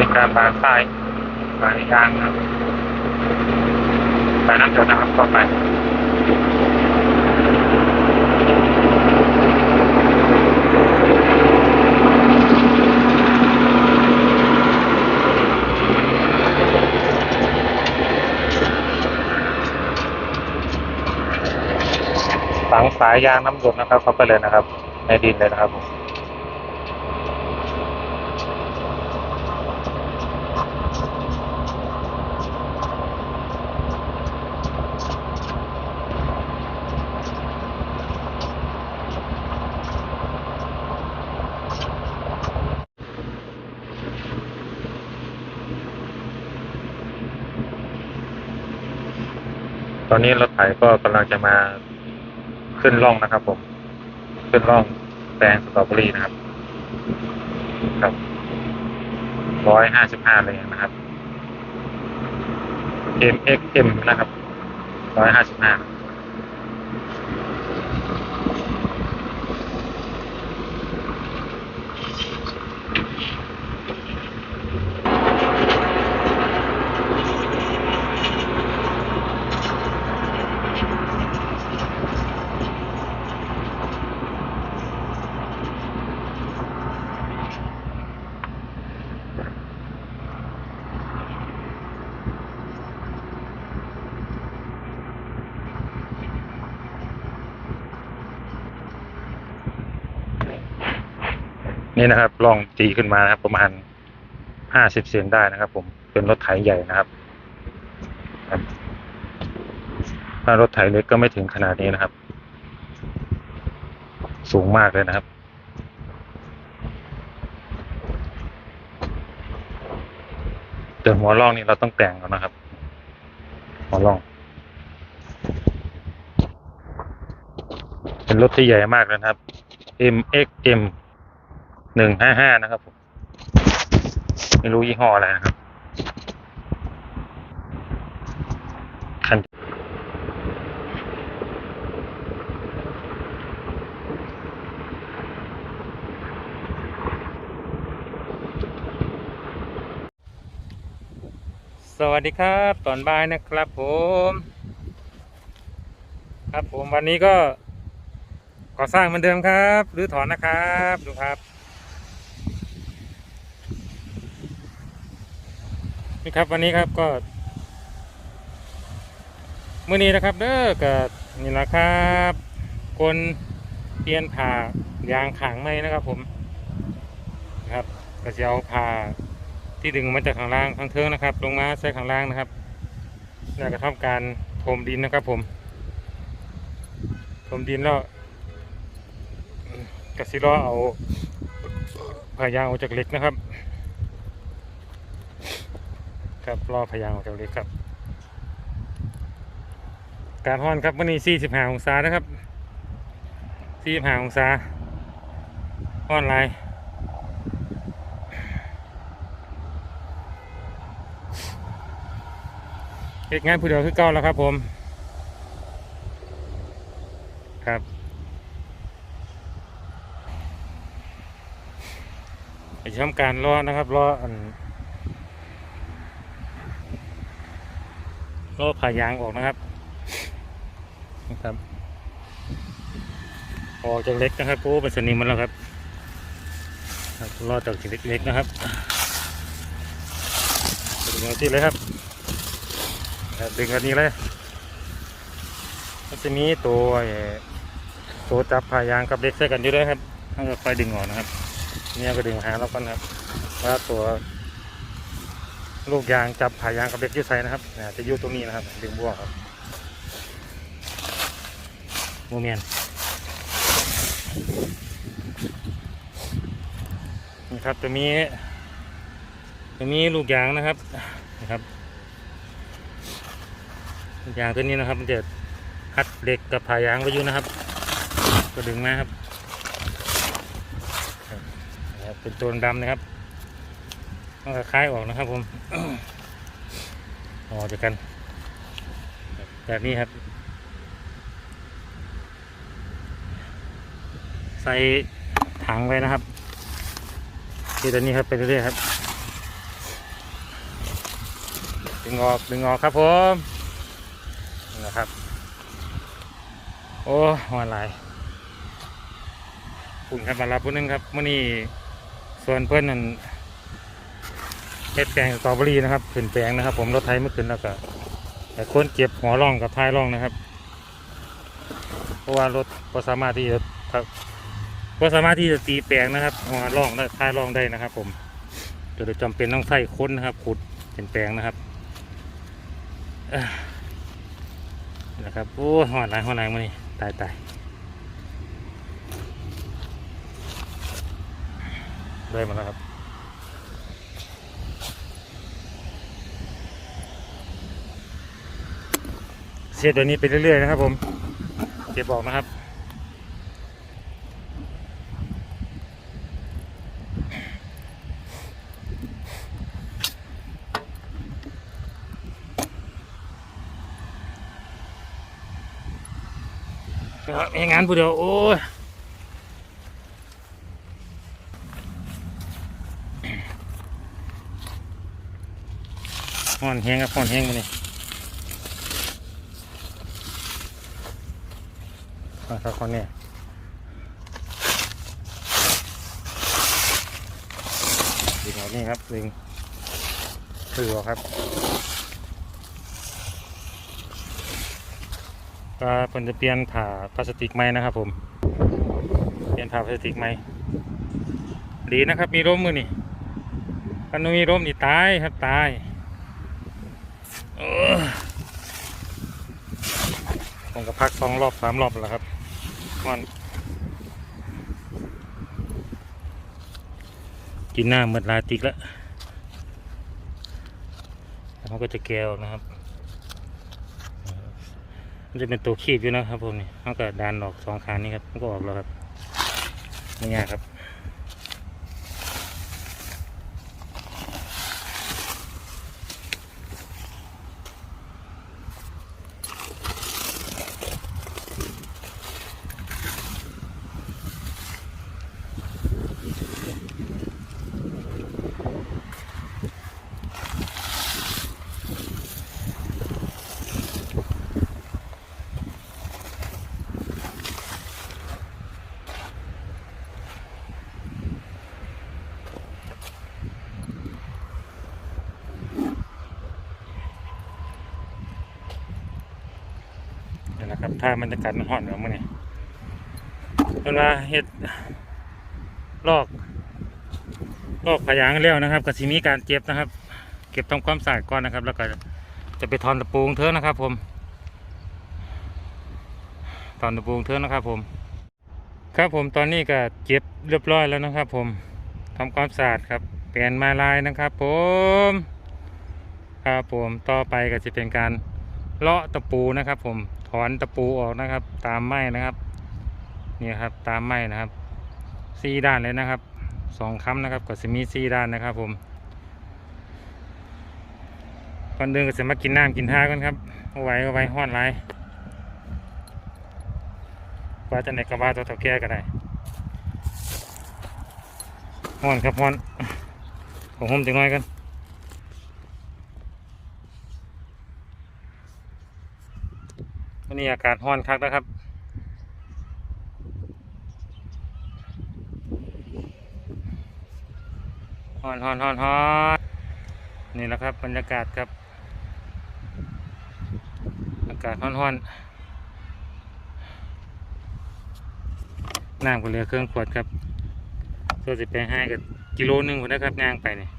เป็นการบานทรายบานยางนะครับไปน้ำจดนะครับต่อไปฝังสายยางน้ำหยดนะครับเข้าไปเลยนะครับ ในดินเลยนะครับผม ตอนนี้รถไถก็กำลังจะมาขึ้นร่องนะครับ ผม ขึ้นร่องแปลงสตรอเบอรี่นะครับ ครับร้อยห้าสิบห้าเลยนะครับ MXM นะครับร้อยห้าสิบห้า นี่นะครับลองตีขึ้นมานะครับ ประมาณห้าสิบเซนได้นะครับ ผมเป็นรถไถใหญ่นะครับถ้ารถไถเล็กก็ไม่ถึงขนาดนี้นะครับ สูงมากเลยนะครับเดินหัวล่องนี่เราต้องแต่งก่อนนะครับ หัวล่อง เป็นรถที่ใหญ่มากนะครับ MXM หนึ่งห้าห้านะครับผมไม่รู้ยี่ห้ออะไรนะครับคันสวัสดีครับ ตอนบ่ายนะครับผม ครับผมวันนี้ก็ก่อสร้างเหมือนเดิมครับ หรือถอนนะครับ ดูครับ นี่ครับวันนี้ครับก็มื่อนี้นะครับ เด้อกับนี่แหละครับคนเปลี่ยนผ่ายางขังไม่นะครับ ผมนะครับก็จะเอาผ่าที่ดึงมาจากข้างล่างข้างเทิงนะครับ ลงมาใส่ข้างล่างนะครับแล้วก็ทำการถมดินนะครับ ผมถมดินแล้วกสิรอเอาผ่ายางออกจากเหล็กนะครับ ครับรอพยางออกจาเล็กครับ การฮ้อนครับวันนี้ 45 องศานะครับ 45 องศาฮ้อนไรเอกงานผู้เดียวคือเก่าแล้วครับผม ครับไปทำการรอนะครับรออัน ก็ผ่ายางออกนะครับนะครับ ออกจากเล็กนะครับโอ้เป็นสนิมมันแล้วครับครับรอดจากจุดเล็กๆนะครับดึงเอาที่เลยครับครับดึงอันนี้เลยมันจะมีตัวไอ้ตัวจับผ่ายางกับเล็กใส่กันอยู่ด้วยครับให้เราค่อยดึงออกนะครับเนี่ยก็ดึงหาแล้วกันครับว่าตัว ลูกยางจับผายางกับเล็กยืดใส่นะครับอ่าจะอยู่ตรงนี้นะครับดึงบ่วงครับโมเมนนี่ครับจะมีจะมีลูกยางนะครับนะครับลูกยางตัวนี้นะครับ มันจะคัดเหล็กกับผายางไว้อยู่นะครับ ก็ดึงมาครับครับเป็นตัวดำนะครับ ต้องคล้ายออกนะครับผมออกจากกัน แบบนี้ครับ ใส่ถังไว้นะครับที่ตัวนี้ครับไปเรื่อยๆครับดึงออกดึงออกครับผมนะครับ โอ้หัวไหลายคุณครับมารับผู้นึงครับมื่อนี้ส่วนเพื่อนนั่น เฮ็ดแปลงสตรอเบอรี่นะครับขึ้นแปลงนะครับ ผมรถไถเมื่อคืนแล้วก็แต่คนเก็บหัวร่องกับท้ายร่องนะครับ เพราะว่ารถก็สามารถที่จะครับก็สามารถที่จะตีแปลงนะครับหัวร่องและท้ายร่องได้นะครับ ผมโดยจำเป็นต้องใช้ค้นนะครับ ขุดเป็นแปลงนะครับนะครับโอ้ยหอดหลายหอดหลายมานี่ตายตายได้มาแล้วครับ เสียดแบบนี้ไปเรื่อยๆนะครับ ผมเก็บออกนะครับครับงานผู้เดียวโอ้ยห่อนแห้งครับห่อนแห้งมานี่ มาครับคนนี้ดึงเอานี่ครับดึงถือเอาครับก็เพิ่นจะเปลี่ยนผ่าพลาสติกใหมนะครับ ผม เปลี่ยนผ่าพลาสติกใหมดีนะครับ มีร่มมือนี่คันบ่มีร่มนี่ตายครับตายผมก็พักสองรอบสามรอบแล้วครับ มันกินหน้าเหมือนลาติกแล้วแล้วมันก็จะแกวนะครับมันจะเป็นตัวขีบอยู่นะครับผมนี่เขาก็ดันออกสองขานี้ครับมันก็ออกแล้วครับไม่ยากครับ นี่นะครับถ้ามันจะกัดมันห่อนออกมาเนี่ยเวลาเห็ดลอกลอกพยางแล้วนะครับก็สิมีการเจ็บนะครับ เก็บทำความสะอาดก่อนนะครับ แล้วก็จะไปทอนตะปูงเธอนะครับ ผมทอนตะปูงเธอนะครับ ผม ครับผมตอนนี้ก็เจ็บเรียบร้อยแล้วนะครับ ผมทำความสะอาดครับ เปลี่ยนมาลายนะครับ ผมครับผมต่อไปก็จะเป็นการเลาะตะปูนะครับ ผม ถอนตะปูออกนะครับ ตามไม้นะครับนี่ครับตามไม้นะครับสี่ด้านเลยนะครับสองค้ำนะครับก็จะมีสี่ด้านนะครับ ผมก่อนเดินก็จะมากินน้ำกินท่ากันครับเอาไว้เอาไว้ห้อนไรว่าจะไหนกระบาตัวเถ่าแก่ก็ได้ห้อนครับห้อนผมห่มจังน้อยกัน นี้อากาศร้อนคักนะครับร้อนร้อนร้อนร้อนนี่แหละครับบรรยากาศครับ อากาศร้อนร้อนน้ำก็เหลือเครื่องขวดครับเพื่อจะไปให้กับกิโลหนึงคนนะครับย่างไปเนี่ย